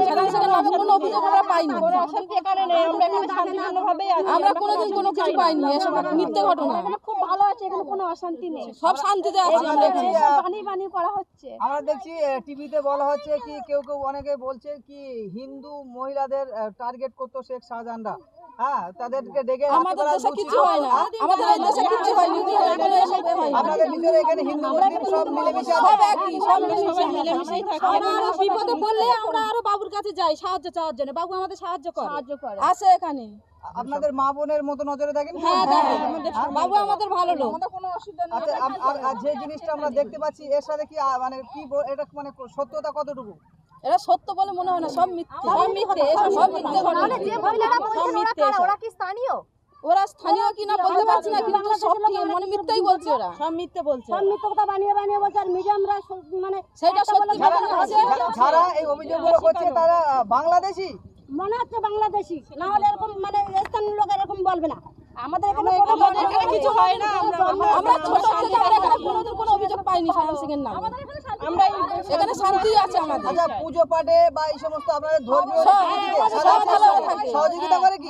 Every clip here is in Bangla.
সেখানে সেখানে কোনো অভিযোগ আমরা পাইনি কোনো অশান্তি এখানে নেই আমরা এখানে শান্তিপূর্ণভাবেই আছি আমরা কোনোদিন কোনো কিছু পাইনি এসব মিথ্যে ঘটনা খুব ভালো আছে এখানে কোনো অশান্তি নেই সব শান্তিতে আছি আমরা এখানে বানিয়ে বানিয়ে করা হচ্ছে আমরা দেখছি টিভিতে বলা হচ্ছে কি কেউ কেউ অনেকে বলছে কি হিন্দু মহিলাদের টার্গেট করতো শেখ শাহজাহানরা হ্যাঁ তাদেরকে ডেকে আমাদের দেশে কিছু হয় না আমাদের দেশে কিছু হয়নি হয়। আপনাদের ভিতরে এখানে হিন্দু মুসলিম সব মিলেমিশে সব একই সব মিলেমিশে মিলেমিশেই থাকে। আমরা বিপদে পড়লে আমরা আরও বাবুর কাছে যাই সাহায্য চাওয়ার জন্য। বাবু আমাদের সাহায্য করে। সাহায্য করে। আছে এখানে। আপনাদের মা বোনের মতো নজরে দেখেন হ্যাঁ বাবু আমাদের ভালো লোক। আচ্ছা আপ- আর- আর যে জিনিসটা আমরা দেখতে পাচ্ছি এর সাথে কি মানে কি এটা মানে সত্যতা কতটুকু? এরা সত্য বলে মনে হয় না সব মিথ্যে। সব মিথ্যে সব মিথ্যে যে মহিলারা বলছেন ওরা কারা ওরা কি স্থানীয়? ওরা স্থানীয় কিনা বলতে পারছি না কিন্তু সব মানে মিথ্যাই বলছে ওরা। সব মিথ্যে বলছে সব মিথ্যে কথা বানিয়ে বানিয়ে বলছে আর মিডিয়ামরা মানে সেটা সত্যি যারা এই অভিযোগগুলো করছে তারা বাংলাদেশি? মনে হচ্ছে বাংলাদেশি। না হলে এরকম মানে স্থানীয় লোক এরকম বলবে না। আমাদের এখানে কোনো কিছু হয় না আমরা ছোট থেকে আমরা এখানে কোনোদিন কোনো অভিযোগ পাইনি শাহান সিং এর নামে আমরা এখানে শান্তি আছে আমাদের। আচ্ছা পুজো পাঠে বা এই সমস্ত আপনাদের ধর্মীয়। সহযোগিতা করে কি?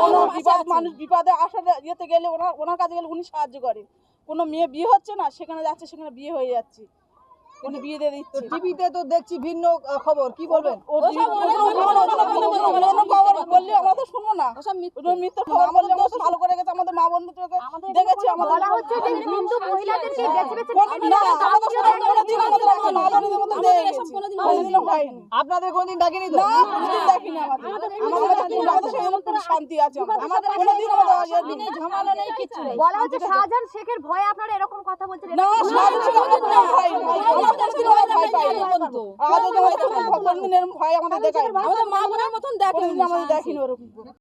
কোনো বিপদ মানুষ বিপদে আসার ইয়েতে গেলে ওনার ওনার কাছে গেলে উনি সাহায্য করে কোনো মেয়ে বিয়ে হচ্ছে না সেখানে যাচ্ছে সেখানে বিয়ে হয়ে যাচ্ছে। উনি বিয়ে দিয়ে দিচ্ছে। টিভিতে তো দেখছি ভিন্ন খবর কি বলবেন? বললে আমরা তো শুনব না। ওসব মিথ্যে। ওটা মিথ্যে খবর বললে আমরা তো ভালো করে গেছে আমাদের মা বন্ধুদেরকে দেখেছি আমাদের হচ্ছে যে হিন্দু মহিলাদেরকে বেছে বেছে আপনাদের কোনদিন ডাকেনি তো? না আমাদের শান্তি আছে আমাদের। কোনোদিন আমাদের ঝামেলা নেই কিছু বলা হচ্ছে শাহজাহান শেখের ভয়ে আপনারা এরকম কথা বলছেন। না আমাদের ভয় নেই। আমাদের কোনো ভয় পাই আমাদের ভয়- কোনোদিন এরকম ভয় আমাদের দেখায় আমাদের মা বোনের মতন দেখে কোনোদিন আমাদের দেখিনি ওরকম।